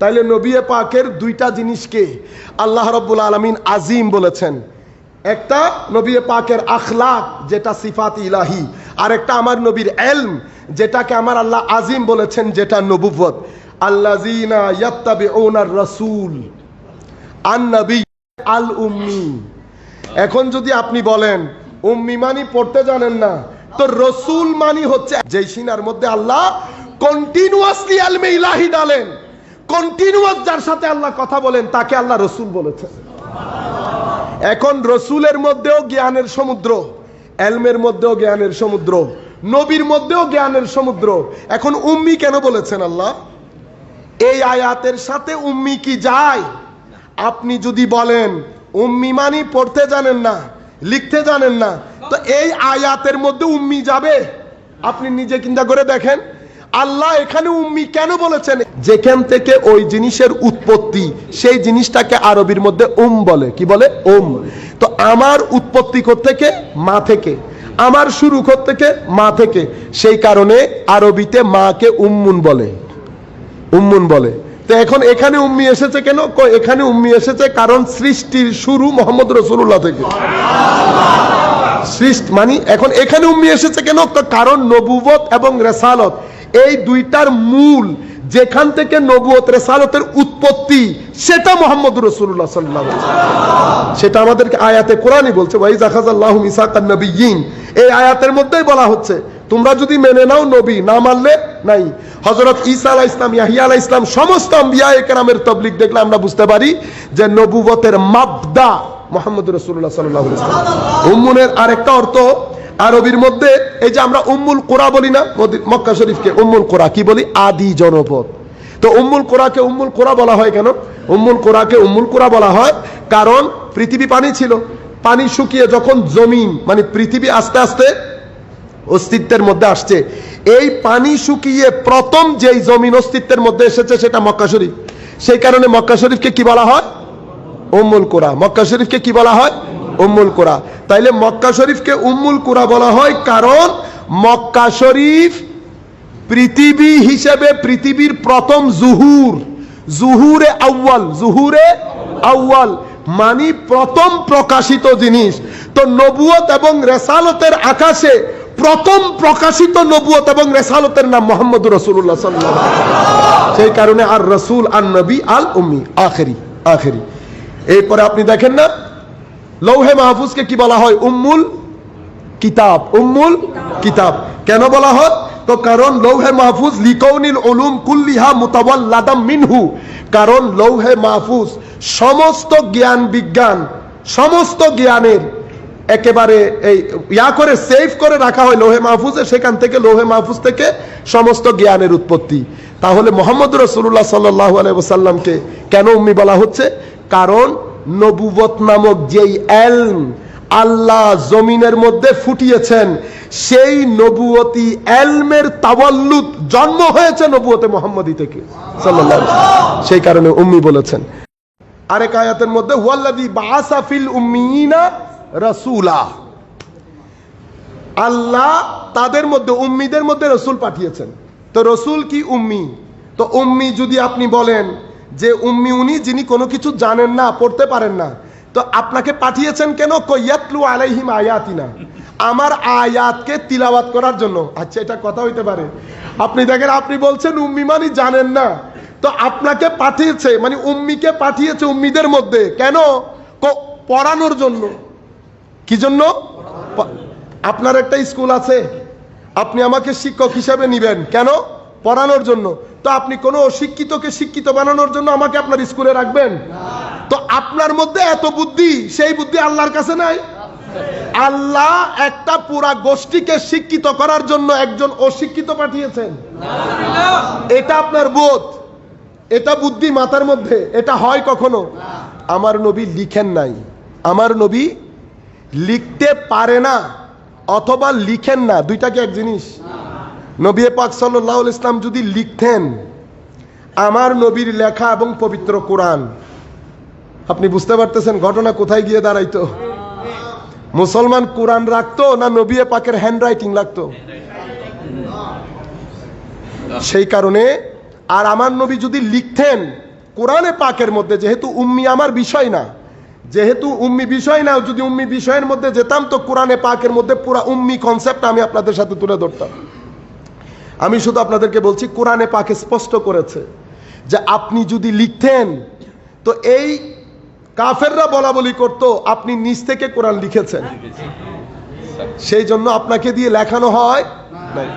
তাইলে নবী পাকের দুইটা জিনিসকে আল্লাহ রব্বুল আলমিন আজিম বলেছেন। একটা নবী পাকের আখলাক, যেটা সিফাত ইলাহি। আর একটা আমার নবীর এলম, যেটাকে আমার আল্লাহ আজিম বলেছেন, যেটা নবুবত আল্লাজিনা ইয়াত্তাবিউনার রাসূল আন নবী আল উম্মি এখন যদি আপনি বলেন, উম্মি মানি পড়তে জানেন না তো রসুল মানি হচ্ছে, যেই সিনার মধ্যে আল্লাহ কন্টিনিউয়াসলি আলমে ইলাহি ডালেন। কন্টিনিউয়াস যার সাথে আল্লাহ কথা বলেন, তাকে আল্লাহ রসুল বলেছেন এখন রসুলের মধ্যেও জ্ঞানের সমুদ্র, এলমের মধ্যেও জ্ঞানের সমুদ্র, নবীর মধ্যেও জ্ঞানের সমুদ্র। এখন উম্মি কেন বলেছেন আল্লাহ? এই আয়াতের সাথে উম্মি কি যায়? আপনি যদি বলেন, উম্মি মানি পড়তে জানেন না, লিখতে জানেন না, তো এই আয়াতের মধ্যে উম্মি যাবে? আপনি নিজে চিন্তা করে দেখেন। আল্লাহ এখানে উম্মি কেন বলেছেন? যেখান থেকে ওই জিনিসের উৎপত্তি, সেই জিনিসটাকে আরবির মধ্যে উম বলে। কি বলে? ওম তো আমার উৎপত্তি থেকে মা থেকে। আমার শুরু থেকে মা থেকে। সেই কারণে আরবিতে মাকে উম্মুন বলে। উম্মুন বলে। তো এখন এখানে উম্মি এসেছে কেন? এখানে উম্মি এসেছে কারণ সৃষ্টির শুরু মোহাম্মদ রসুল্লাহ থেকে। সৃষ্টি মানে এখন এখানে উম্মি এসেছে কেন? কারণ নবুবত এবং রেসালত। এই দুইটার মূল যেখান থেকে নবুয়ত রেসালতের উৎপত্তি, সেটা মোহাম্মদ রসুল্লাহ সাল্লাহ সেটা আমাদেরকে আয়াতে কোরআনই বলছে ওয়াইজ আখাজাল্লাহু মিসাকান নবিয়িন এই আয়াতের মধ্যেই বলা হচ্ছে, তোমরা যদি মেনে নাও নবী, না মানলে নাই। হযরত ঈসা আলাইহিস ইসলাম ইয়াহিয়া আলাইহিস ইসলাম সমস্ত আম্বিয়া একরামের তবলিগ দেখলে আমরা বুঝতে পারি যে নবুবতের মাবদা মোহাম্মদ রাসূলুল্লাহ সাল্লাল্লাহু আলাইহি উম্মুনের আরেকটা অর্থ আরবির মধ্যে, এই যে আমরা উম্মুল কোরা বলি না মক্কা শরীফকে উম্মুল কোরা, কি বলি? আদি জনপদ। তো উম্মুল কোরাকে উম্মুল কোরা বলা হয় কেন? উম্মুল কোরাকে উম্মুল কোরা বলা হয় কারণ পৃথিবী পানি ছিল। পানি শুকিয়ে যখন জমিন মানে পৃথিবী আস্তে আস্তে অস্তিত্বের মধ্যে আসছে। এই পানি শুকিয়ে প্রথম যেই জমিন অস্তিত্বের মধ্যে এসেছে সেটা মক্কা শরীফ। সেই কারণে মক্কা শরীফকে কি বলা হয়? উম্মুল কোরা। মক্কা শরীফকে কি বলা হয়? উম্মুল কোরা। তাইলে মক্কা শরীফকে উম্মুল কোরা বলা হয় কারণ মক্কা শরীফ পৃথিবী হিসেবে পৃথিবীর প্রথম জুহুর। জুহুরে আউয়াল জুহুরে আউয়াল মানি প্রথম প্রকাশিত জিনিস। তো নবুয়ত এবং রেসালতের আকাশে প্রথম প্রকাশিত নবুয়ত এবং রেসালতের নাম মোহাম্মদ রসুল্লাহ সাল্লাহ সেই কারণে আর রসুল আর নবী আল উম্মি আখেরি আখেরি। এরপরে আপনি দেখেন না লৌহে মাহফুজকে কি বলা হয়? উম্মুল কিতাব। উম্মুল কিতাব। কেন বলা হয়? তো কারণ লৌহে মাহফুজ লিকৌনিল উলুম কুল্লিহা মুতাওয়াল্লাদাম মিনহু। কারণ লৌহে মাহফুজ সমস্ত জ্ঞান বিজ্ঞান, সমস্ত জ্ঞানের একেবারে এই ইয়া করে, সেভ করে রাখা হয় লোহে মাহফুজে, সেখান থেকে লোহে মাহফুজ থেকে সমস্ত জ্ঞানের উৎপত্তি। তাহলে মোহাম্মদ রসুল্লাহ সাল্লাহ আলাইসাল্লামকে কেন উম্মি বলা হচ্ছে? কারণ নবুবত নামক যেই এলম আল্লাহ জমিনের মধ্যে ফুটিয়েছেন, সেই নবুয়তি এলমের তাওয়াল্লুদ জন্ম হয়েছে নবুয়তে মোহাম্মদী থেকে সেই কারণে উম্মি বলেছেন। আরেক আয়াতের মধ্যে ওয়াল্লাযী বাআসা ফিল উম্মিয়িনা রাসূলা। আল্লাহ তাদের মধ্যে, উম্মিদের মধ্যে রসুল পাঠিয়েছেন। তো রসুল কি উম্মি? তো উম্মি যদি আপনি বলেন যে উম্মি উনি, যিনি কোনো কিছু জানেন না, পড়তে পারেন না। তো আপনাকে পাঠিয়েছেন কেন? কয়াতলু আলাইহিম আয়াতিনা। আমার আয়াতকে তিলাওয়াত করার জন্য। আচ্ছা এটা কথা হইতে পারে। আপনি দেখেন, আপনি বলছেন উম্মি মানে জানেন না। তো আপনাকে পাঠিয়েছে মানে উম্মিকে পাঠিয়েছে উম্মিদের মধ্যে। কেন? পড়ানোর জন্য। কি জন্য? আপনার একটা স্কুল আছে। আপনি আমাকে শিক্ষক হিসাবে নিবেন। কেন? পড়ানোর জন্য। তো আপনি কোনো অশিক্ষিতকে শিক্ষিত বানানোর জন্য আমাকে আপনার স্কুলে রাখবেন? তো আপনার মধ্যে এত বুদ্ধি, সেই বুদ্ধি আল্লাহর কাছে নাই? আল্লাহ একটা পুরা গোষ্ঠীকে শিক্ষিত করার জন্য একজন অশিক্ষিত পাঠিয়েছেন। এটা আপনার বোধ? এটা বুদ্ধি মাথার মধ্যে? এটা হয় কখনো? আমার নবী লিখেন নাই। আমার নবী লিখতে পারে না, অথবা লিখেন না। দুইটা কি এক জিনিস? নবী পাক সাল্লাহ ইসলাম যদি লিখতেন আমার নবীর লেখা এবং পবিত্র কোরআন, আপনি বুঝতে পারতেছেন ঘটনা কোথায় গিয়ে দাঁড়াইতো? মুসলমান কোরআন রাখতো না নবী পাকের হ্যান্ড রাইটিং লাগতো? সেই কারণে আর আমার নবী যদি লিখতেন কোরআনে পাকের মধ্যে, যেহেতু উম্মি আমার বিষয় না, যেহেতু উম্মি বিষয় না, যদি উম্মি বিষয়ের মধ্যে যেতাম তো কোরআনে পাকের মধ্যে পুরা উম্মি কনসেপ্ট আমি আপনাদের সাথে তুলে ধরতাম। আমি শুধু আপনাদেরকে বলছি কোরআনে পাকে স্পষ্ট করেছে যে আপনি যদি লিখতেন তো এই কাফেররা বলা বলি করতো আপনি নিজ থেকে কোরআন লিখেছেন। সেই জন্য আপনাকে দিয়ে লেখানো হয়। নাই।